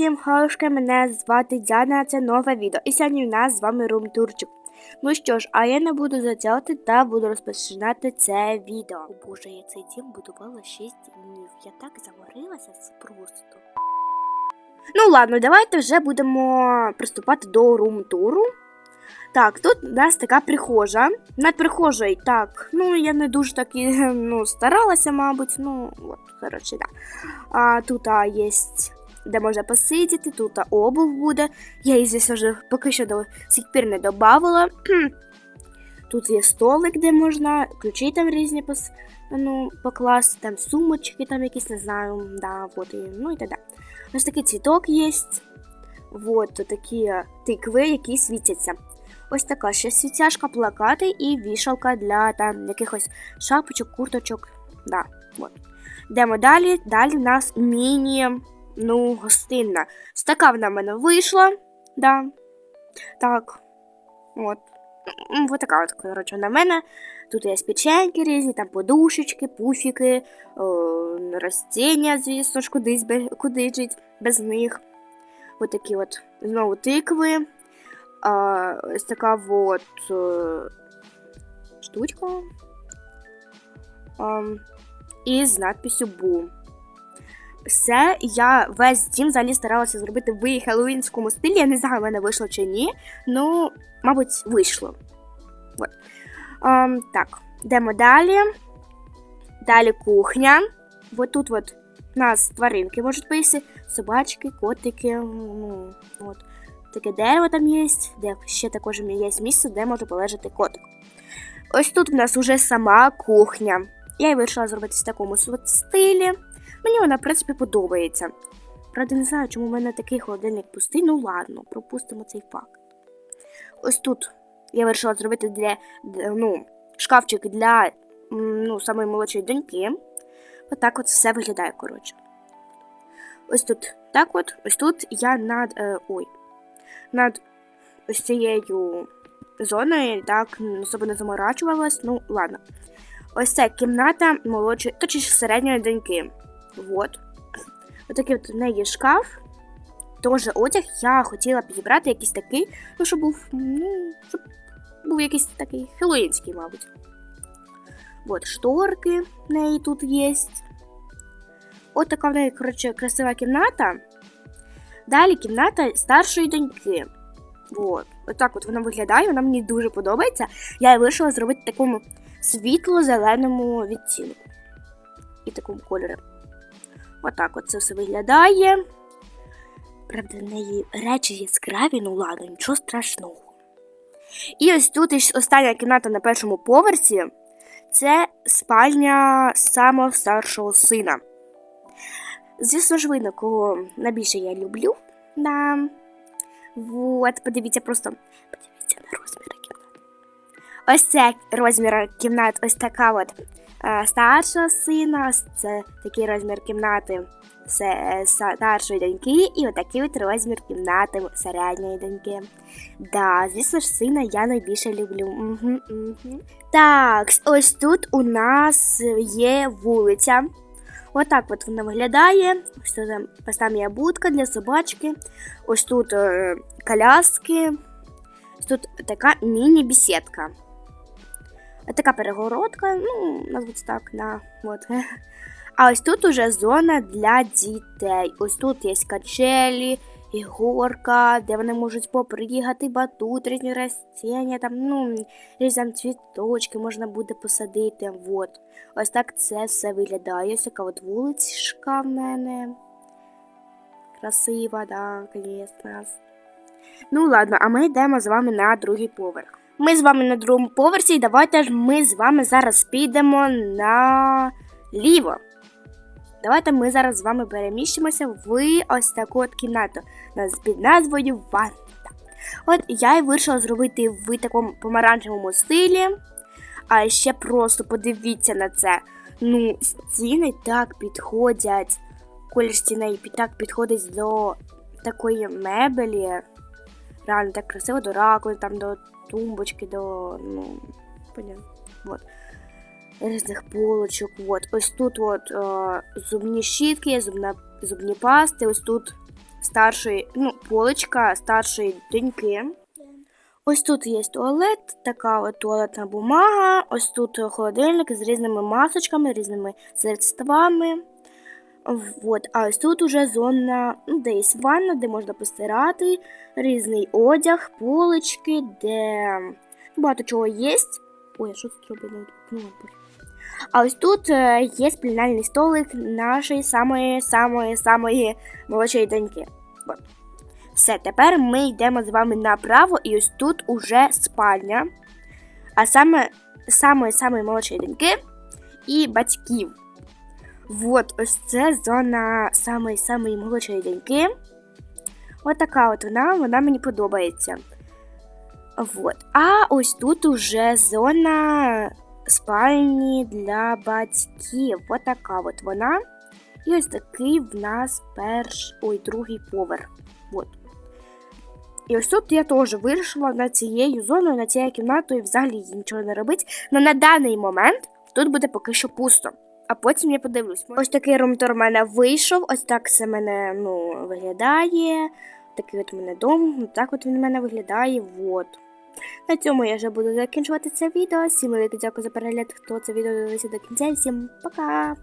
Всім хорошки, мене звати Діана, це нове відео. І сьогодні в нас з вами румтурчик. Ну що ж, а я не буду затягувати та буду розпочинати це відео. О боже, я цей дім будувала 6 днів. Я так заморилася просто. Ну ладно, давайте вже будемо приступати до румтуру. Так, тут у нас така прихожа. Над прихожою, так, ну я не дуже так ну, старалася, мабуть. Ну, от, коротше, так. А тут а, є де можна посидіти, тут обув буде. Я її звісно поки що до сих пір не додавала. Тут є столик, де можна ключі там різні пос, ну, покласти, там сумочки, там якісь, не знаю, да, вот, і, ну і так далі. Ось такий цвіток є. Вот такі тикви, які світяться. Ось така ще світяшка, плакати і вішалка для там якихось шапочок, курточок. Да, вот. Йдемо далі. Далі в нас міні, ну, гостинна. Така вона в мене вийшла. Да. Так. От. Вот така от, коротше, в мене. Тут є печеньки різні, там подушечки, пуфіки, о, ростіння, звісно ж, кудись куди жить без них. Ось такі от знову тикви. А, ось така от е, штучка. А, і з надписю Бу. Все, я весь дім взагалі старалася зробити в хеллоуінському стилі. Я не знаю, в мене вийшло чи ні. Ну, мабуть, вийшло. От. А, так, йдемо далі. Далі кухня. От тут от у нас тваринки можуть поїсти, собачки, котики. Ну, от. Таке дерево там є, де ще також є місце, де може полежати котик. Ось тут в нас уже сама кухня. Я її вирішила зробити в такому стилі. Мені вона, в принципі, подобається. Правда, не знаю, чому в мене такий холодильник пустий. Ну ладно, пропустимо цей факт. Ось тут я вирішила зробити для, ну, шкафчик для ну, самої молодшої доньки. Отак от все виглядає, коротше. Ось тут так от, ось тут я над. Е, ой. Над ось цією зоною так особо не заморачувалась. Ну, ладно. Ось це кімната молодшої, точніше середньої доньки. Вот. Отакий от у неї шкаф. Тоже одяг я хотіла підібрати якийсь такий, ну, щоб був, ну, щоб був якийсь такий хеллоїнський, мабуть. Вот, шторки в неї тут є. От така в неї, коротше, красива кімната. Далі кімната старшої доньки. Вот. Отак от вона виглядає, вона мені дуже подобається. Я її вирішила зробити такому світло-зеленому відтінку. І такому кольорі. Отак от це все виглядає. Правда, в неї речі яскраві, ну ладно, нічого страшного. І ось тут остання кімната на першому поверсі. Це спальня самого старшого сина. Звісно ж, видно, кого найбільше я люблю. Да. Вот, подивіться просто. Подивіться на розміри кімнат. Ось це розмір кімнат, ось така от старшого сина, це такий розмір кімнати е, старшої доньки, і отакий от розмір кімнати середньої доньки. Да, звісно ж, сина я найбільше люблю. Угу, угу. Так, ось тут у нас є вулиця. Отак от вона виглядає. Ось тут там там є будка для собачки. Ось тут е, коляски. Ось тут така міні-бесідка. Така перегородка, ну, назвуть так, на от. А ось тут уже зона для дітей. Ось тут є качелі, і горка, де вони можуть попригати, батут, різні растіння, там, ну, різні цвіточки можна буде посадити. Вот. Ось так це все виглядає. Ось така от вуличка в мене. Красива, да, звісно. Ну ладно, а ми йдемо з вами на другий поверх. Ми з вами на другому поверсі, і давайте ж ми з вами зараз підемо на ліво. Давайте ми зараз з вами переміщимося в ось таку от кімнату під назвою Ванна. От я і вирішила зробити в такому помаранчевому стилі. А ще просто подивіться на це. Ну, стіни так підходять. Колір стіни під- так підходить до такої мебелі. Реально так красиво до раковини, там до тумбочки, до. ну, понятно. Вот. Різних полочок. Вот. Ось тут от, е, зубні щітки, зубна, зубні пасти, ось тут старшої, ну, поличка старшої доньки. Ось тут є туалет, така от туалетна бумага. Ось тут холодильник з різними масочками, різними средствами. Вот. А ось тут уже зона, ну, де є ванна, де можна постирати, різний одяг, полички, де багато чого є. Ой, а що тут робить? Ну. А ось тут е, є спільнальний столик нашої самої самої самої молодшої доньки. Вот. Все, тепер ми йдемо з вами направо, і ось тут уже спальня. А саме самої самої молодшої доньки і батьків. Вот, ось це зона самої самої молодшої доньки. Ось така от вона, вона мені подобається. Вот. А ось тут уже зона спальні для батьків. Ось така от вона. І ось такий в нас перш... ой, другий поверх. Вот. І ось тут я теж вирішила над цією зоною, над цією кімнатою взагалі нічого не робити. Але на даний момент тут буде поки що пусто. А потім я подивлюсь. Ось такий румтор в мене вийшов, ось так це мене ну, виглядає. Такий от у мене дом, Ось так от він у мене виглядає. От. На цьому я вже буду закінчувати це відео. Всім велике дякую за перегляд, хто це відео дивився до кінця. Всім пока!